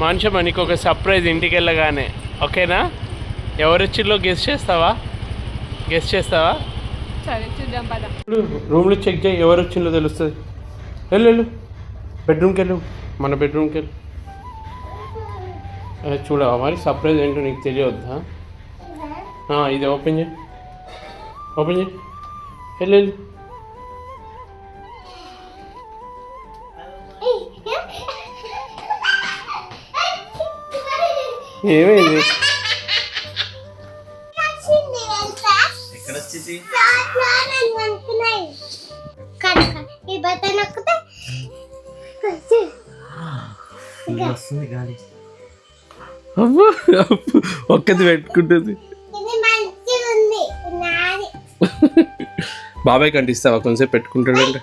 మనిషి నీకు ఒక సర్ప్రైజ్ ఇంటికి వెళ్ళగానే. ఓకేనా? ఎవరు వచ్చిల్లో గెస్ట్ చేస్తావా? గెస్ట్ చేస్తావా? సరే చూద్దాం పద. రూమ్లో చెక్ చేయి ఎవరు వచ్చిందో తెలుస్తుంది. వెళ్ళు వెళ్ళు. బెడ్రూమ్కి వెళ్ళు. మన బెడ్రూమ్కి వెళ్ళు. ఏ, చూడవా మరి సర్ప్రైజ్ ఏంటో నీకు తెలియవద్దా ఆ, ఇది ఓపెన్ చేయి. ఓపెన్ చేయి. వెళ్ళు వెళ్ళు. అబ్బో, ఒక్కది పెట్టుకుంటుంది. బాబాయ్ కంటే ఇస్తావా కొంచెంసేపు పెట్టుకుంటాడంటే